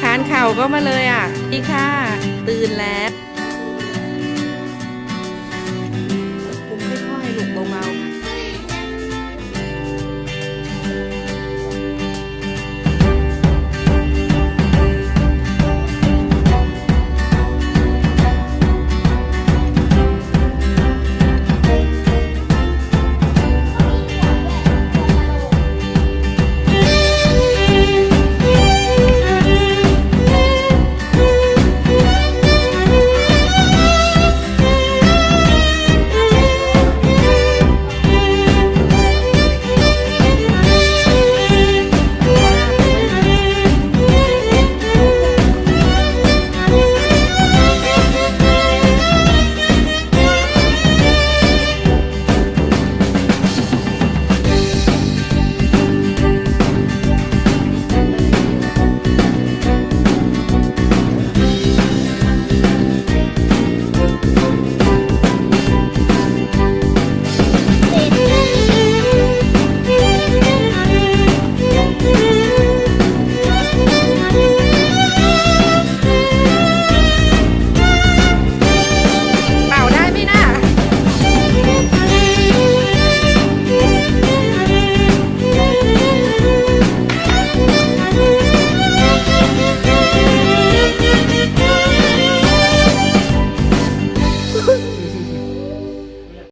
คานเข่าก็มาเลยอะดีค่ะ ตื่นแล้ว